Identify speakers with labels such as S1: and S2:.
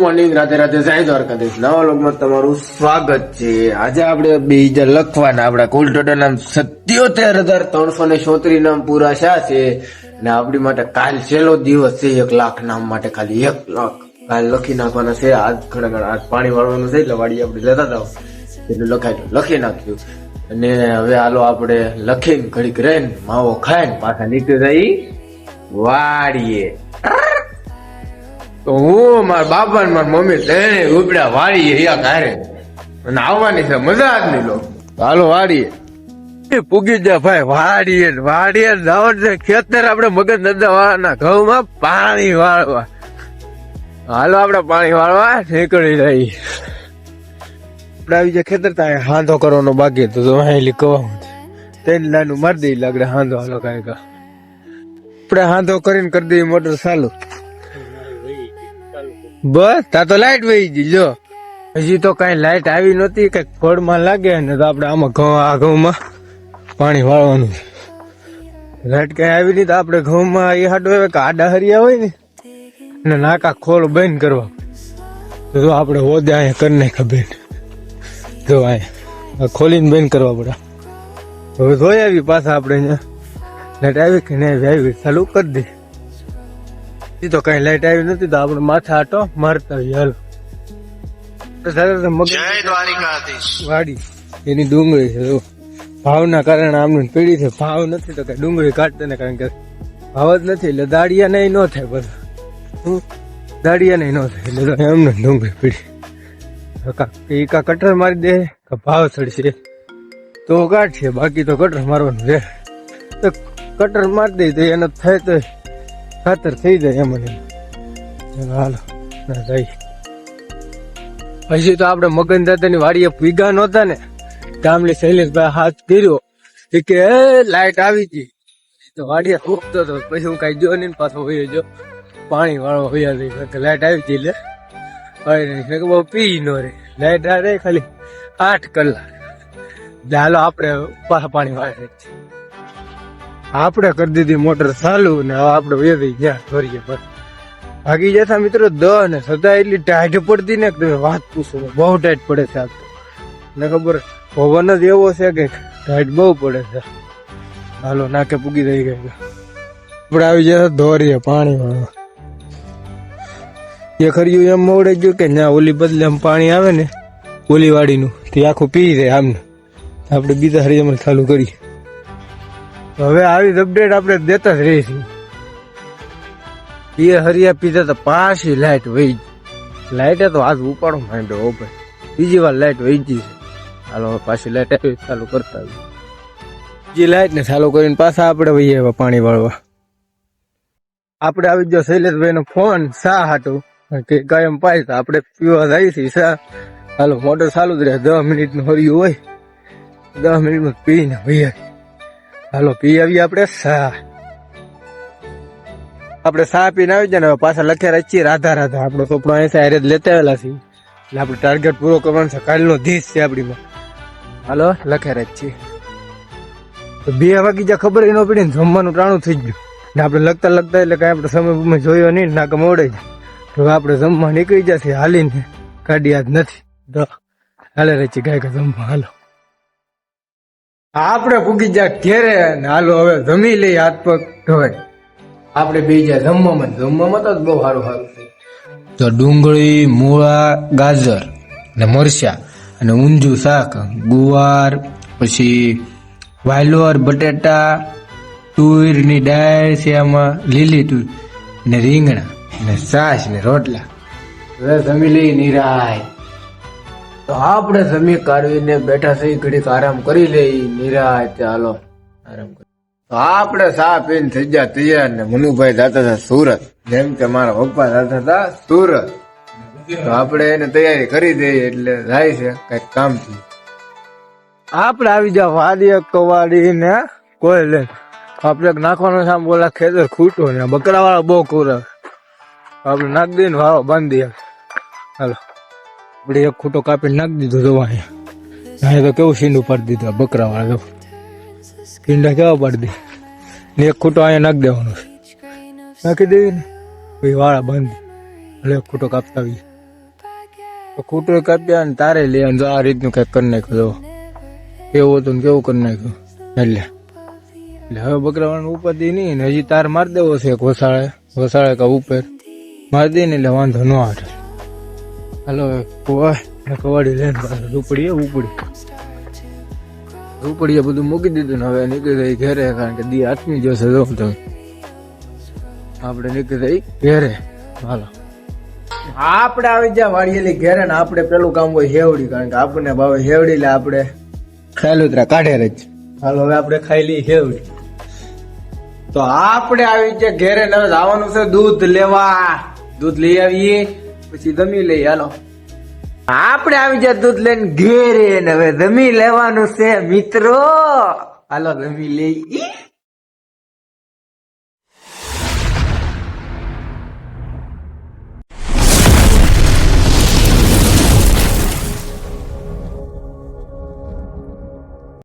S1: Morning રાતે રાતે જય દ્વારકાધીશ નવા લોકમાં તમારું સ્વાગત છે. આજે આપણે બીજા લખવાના, આપણા કુલ ટોટલ નામ સત્યોતેર હજાર ત્રણસો ને ચોત્રીસ નામ પૂરા શા છે. ને આપણી માટે કાલ છેલ્લો દિવસ છે, એક લાખ નામ માટે ખાલી એક લાખ. કાલ લખી નાખવાના છે. આજ ઘણા ઘણા, આજ પાણી વાળવાનું છે, એટલે વાડી આપણે લેતા જાવ એટલે લખાઈ લખી નાખ્યું. અને હવે હાલો આપણે લખીને ઘડીક રહીને, માવો ખાઈને પાછા નીકળી જઈ વાડીએ. તો હું મારા બાપા ને મારી મમ્મી ત્રણે ઉપડ્યા વાળીએ અહીંયા ઘરે. અને આવવાની છે મજા જ નહીં લો. હાલો વાળીએ. એ પૂગી જા ભાઈ વાડીએ વાડીએ ને છે ખેતર આપણે મગજ નદા વાળાના ઘઉંમાં પાણી વાળવા. હાલો આપણે પાણી વાળવા નીકળી રહી. આપણે આવી જાય ખેતર ત્યાં હાંધો કરવાનો બાકી તો તો અહીં કવા તેલ લાનું મારી દઈ લાગડે હાંધો હાલો કાંઈ કા આપણે હાંધો કરીને કરી દઈએ મોટર ચાલુ. બસ, તા તો લાઈટ વહી ગઈ, જો. હજી તો કઈ લાઈટ આવી નહોતી, કંઈક ફળમાં લાગે ને તો આપણે આમાં ઘઉં, આ ઘઉંમાં પાણી વાળવાનું લાઈટ કઈ આવી નહીં તો આપણે ઘઉંમાં એ હાડો કે આડા હરિયા હોય ને અને નાકા ખોળ બંધ કરવા. તો આપણે હોદે અહીંયા કરી નાખે બેન. જો અહીંયા ખોલીને બંધ કરવા પડે. હવે જોઈ આવી પાછા આપણે અહીંયા. લાઈટ આવી કે નહીં, આવી, ચાલુ કરી દે. એ તો કઈ લાઈટ આવી નથી તો આપણે માથા આટો મારતા હાલો. વાડી. એની ડુંગળી છે ભાવના કારણે આમનું પીડી છે. ભાવ નથી તો કઈ ડુંગળી કાઢતા ને કારણ કે ભાવ જ નથી એટલે દાડિયા નહીં ન થાય બધું હું દાડિયા નહીં ન થાય એટલે એમને ડુંગળી પીડી. એ કા કટર મારી દે કે ભાવ ચડશે. તો કાઢશે બાકી તો કટર મારવાનું છે. તો કટર મારી દે તો એનો થાય તો ખાતર થઈ જાય એમને હાલો ના તો આપણે મગન દાદાની વાડીએ પીગા નહોતા ને ગામલી શૈલેષભાઈ હાથ કર્યો. એ કે "એ, લાઈટ આવી ગઈ. તો વાડીએ ખૂબતો હતો પછી હું કઈ જો નહીં પાછો હોય જો પાણી વાળો હોય લાઈટ આવી ગઈ એટલે હોય નહીં બહુ પી નો રે. લાઈટ આ રે ખાલી આઠ કલાક. ચાલો આપણે પાછા પાણી વાળે આપણે કરી દીધી મોટર ચાલુ ને હવે આપણે વેધી ગયા ધોરીએ પર. ભાગી જતા મિત્રો દ ને સદા એટલી ટાઈટ પડતી ને તમે વાત પૂછો બહુ ટાઈટ પડે છે આજ તો. ને ખબર પવન જ એવો છે કે ટાઈટ બહુ પડે છે. હાલો, નાકે પૂગી રહી ગઈ આપણે આવી જતા ધોરીએ પાણી વાળવા એ ખર્યું એમ મોડે ગયું કે ના, ઓલી બદલે આમ પાણી આવે ને ઓલી વાડીનું તે આખું પી જાય આમને. આપણે બીજા હરિયામાં ચાલુ કરીએ. હવે આવી અપડેટ આપણે દેતા જ રહીશું. એ હરિયા પીધા તો પાછી લાઈટ વહી લાઇટે તો હાથ ઉપાડો માંડ્યો ભાઈ. બીજી વાર લાઈટ વહી ગઈ છે. હાલો પાછી લાઈટ આવી ચાલુ કરતા જે લાઇટ ને ચાલુ કરીને પાછા આપણે વહી આવ્યા પાણી વાળવા. આપણે આવી ગયો શૈલેષભાઈ નો ફોન શા હાટું? કે કાયમ પાય આપણે પીવા જાય છે, શા? હાલો, મોટર ચાલુ જ રહે દસ મિનિટનું હરિયું હોય. દસ મિનિટમાં પીને વહી. હાલો, પી આવીએ આપણે સા. આપણે સા પીને આવી જાય ને પાછા લખ્યા રચી રાધા રાધા. આપણો ચોપડો અહીંયા હારે જ લેતા આવેલા છીએ. એટલે આપણે ટાર્ગેટ પૂરો કરવાનો છે. કાલનો દિવસ છે આપણીમાં. હાલો લખ્યા રચી તો બે વાગી જ્યાં ખબર ન પડી ને જમવાનું ટાણું થઈ ગયું. ને આપણે લખતા લખતા એટલે કાંઈ આપણે સમય બમય જોયો નહીં નાક મોડે જ તો આપણે જમવા નીકળી જશે હાલીને કાઢી યાદ નથી. તો હાલે રચી ગાય કે જમવા. હાલો. આપણે પૂગી જા ઘેરે હાલો હવે જમી લઈ હાથ પગ ધોય આપણે બે જા જમવામાં જમવામાં તો બહુ સારું સારું છે. તો ડુંગળી મૂળા ગાજર ને મરચા અને ઊંધું શાક ગુવાર પછી વાલોર બટેટા તુરની ડાળ છે આમાં લીલી તુર ને રીંગણા ને છાશ ને રોટલા. હવે જમી લઈ નિરાય. તો આપણે જમી કાઢવીને બેઠા થઈ ઘડીક આરામ કરી લઈ નિરાય ચાલો આરામ કરી. તો આપણે સા પીને થઈ ગયા તૈયાર ને મનુભાઈ જતા હતા સુરત. જેમ કે મારા પપ્પા જતા હતા સુરત. તો આપણે એને તૈયારી કરી દઈએ એટલે જાય છે કંઈક કામથી. આપણે આવી જા વાદીએ કવાડી ને કોઈ લે. આપણે નાખવાનો છે આમ બોલા ખેતર ખૂટો ને. બકરા વાળા બહુ કુરે આપણે નાખ દઈએ ને વાળો બાંધી હાલો. આપણે એક ખૂટો કાપી નાખી દીધો તો અહીંયા તો કેવું સીંડું પાડી દીધું બકરા વાળા તો ઈંડા કેવા પાડી દે ને એક ખૂટો અહીંયા નાખી દેવાનો નાખી દેવી ને? પછી વાળા બંધ. એટલે એક ખૂટો કાપતા આવીએ. ખૂટો કાપ્યા ને તારે લે અને આ રીતનું કંઈક કરી નાખ્યું તો કેવું હતું ને કેવું કરી નાખ્યું? એટલે. એટલે હવે બકરાવાનું ઉપાધિ નહીં ને હજી તાર મારી દેવો છે એક વસાળે. વસાળે કા ઉપર. મારી દે ને એટલે વાંધો ન આવે. હાલો કવાડી લઈને રૂપડીએ ઉપડી રૂપડીએ બધું મૂકી દીધું ને હવે નીકળી ગઈ ઘેરે કારણ કે દી આઠમી જશે જો તમે. આપણે નીકળી ગઈ ઘેરે. હાલો. આપણે આવી જ્યાં વાળીએલી ઘેરે ને આપણે પેલું કામ હોય હેવડી કારણ કે આપણને ભાવે હેવડી એટલે આપણે. ખાયલુતરા કાઢે જ. હાલો હવે આપણે ખાઈ લઈએ હેવડી. તો આપણે આવી જ્યાં ઘેરે ને હવે જવાનું છે દૂધ લેવા. દૂધ લઈ આવીએ. પછી જમી લઈ હાલો. આપણે આવી જાય દૂધ લઈને ઘેરે હવે જમી લેવાનું છે, મિત્રો. હાલો, જમી લઈ